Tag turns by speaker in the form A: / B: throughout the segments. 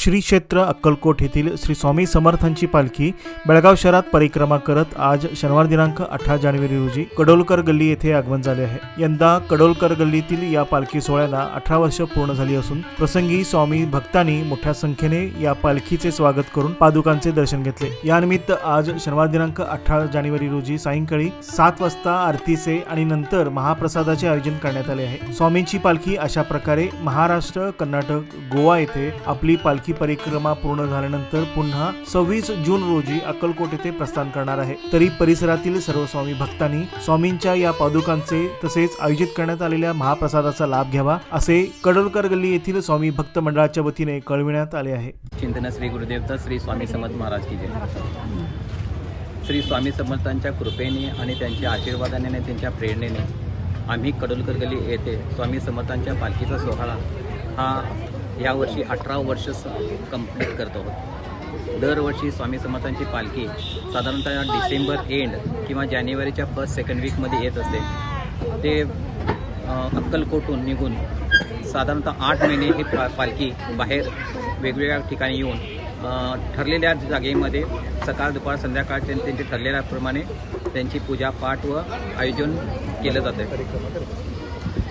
A: श्री क्षेत्र अक्कलकोट येथील श्री स्वामी समर्थांची पालखी बेळगाव शहरात परिक्रमा करत आज शनिवार दिनांक अठरा जानेवारी रोजी कडोलकर गल्ली येथे आगमन झाले आहे. यंदा कडोलकर गल्लीतील या पालखी सोहळ्याला अठरा वर्ष पूर्ण झाली असून प्रसंगी स्वामी भक्तांनी मोठ्या संख्येने या पालखीचे स्वागत करून पादुकांचे दर्शन घेतले. यानिमित्त आज शनिवार दिनांक अठरा जानेवारी रोजी सायंकाळी सात वाजता आरतीचे आणि नंतर महाप्रसादाचे आयोजन करण्यात आले आहे. स्वामींची पालखी अशा प्रकारे महाराष्ट्र कर्नाटक गोवा येथे आपली पालखी परिक्रमा पूर्ण झाल्यानंतर पुन्हा सव्वीस जून रोजी अक्कलकोट येथे प्रस्थान करणार आहे. तरी परिसरातील सर्व स्वामी भक्तांनी स्वामींच्या या पादुकांचे तसेच आयोजित करण्यात आलेल्या महाप्रसादाचा लाभ घ्यावा असे कडोलकर गल्ली येथील स्वामी भक्त मंडळाच्या वतीने कळविण्यात आले आहे.
B: चिंतन श्री गुरुदेवता श्री स्वामी समर्थ महाराज की जय. श्री स्वामी समर्थांच्या कृपेने आणि त्यांच्या आशीर्वादाने आणि त्यांच्या प्रेरणेने आम्ही कडोलकर गल्ली येथे स्वामी समर्थांच्या पालखीचा सोहळा हा यावर्षी अठरा वर्ष कंप्लीट करत आहोत. दरवर्षी स्वामी समर्थांची पालखी साधारणतः डिसेंबर एंड किंवा जानेवारीच्या फर्स्ट सेकंड वीकमध्ये येत असते. ते अक्कलकोटून निघून साधारणतः आठ महिने ही पा पालखी बाहेर वेगवेगळ्या ठिकाणी येऊन ठरलेल्या जागेमध्ये सकाळ दुपार संध्याकाळच्या त्यांचे ठरलेल्याप्रमाणे त्यांची पूजा पाठ व आयोजन केलं जातं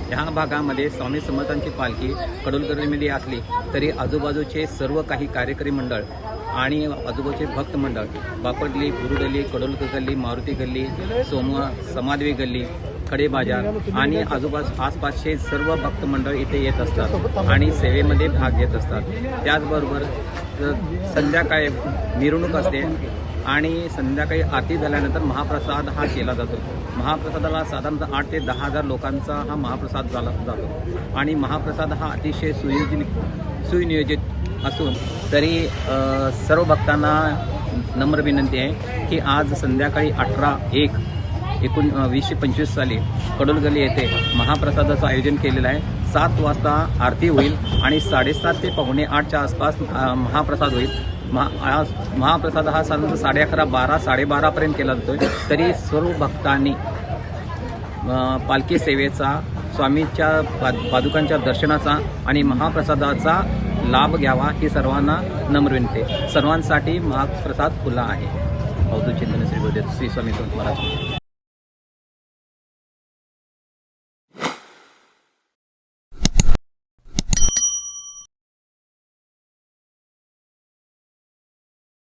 B: ह्या भागामध्ये स्वामी समर्थांची पालखी कडोलकरमध्ये असली तरी आजूबाजूचे सर्व काही कार्यकारी मंडळ आणि आजूबाजूचे भक्त मंडळ बापडली गुरुडली कडोलकर गल्ली मारुती गल्ली सोम समाधवी गल्ली खडे बाजार आणि आजूबाजू आसपासचे सर्व भक्त मंडळ इथे येत असतात आणि सेवेमध्ये भाग घेत असतात. त्याचबरोबर संध्याकाळी मिरवणूक असते. आणि संध्याकाळी आरती झाल्यानंतर महाप्रसाद हा केला जातो. महाप्रसादाला साधारणतः आठ ते दहा हजार लोकांचा हा महाप्रसाद झाला जातो. आणि महाप्रसाद हा अतिशय सुयोजित सुनियोजित असून तरी सर्व भक्तांना नम्र विनंती आहे की आज संध्याकाळी अठरा एक एकोण वीसशे पंचवीस साली कडोलगली येथे महाप्रसादाचं आयोजन केलेलं आहे. सात वाजता आरती होईल आणि साडेसात ते पावणे आठच्या आसपास महाप्रसाद होईल. महा महाप्रसाद हा साधारणतः साडे अकरा बारा साडेबारापर्यंत केला जातो तरी सर्व भक्तांनी पालखी सेवेचा स्वामीच्या पा पादुकांच्या दर्शनाचा आणि महाप्रसादाचा लाभ घ्यावा ही सर्वांना नम्र विनंती. सर्वांसाठी महाप्रसाद खुला आहे. अवधू चिंतन श्री गुरुदेव श्री स्वामी महाराज.